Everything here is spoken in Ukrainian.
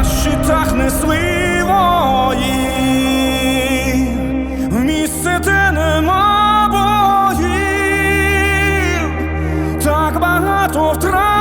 на щитах несливої, в місце те нема боїв, так багато втрат.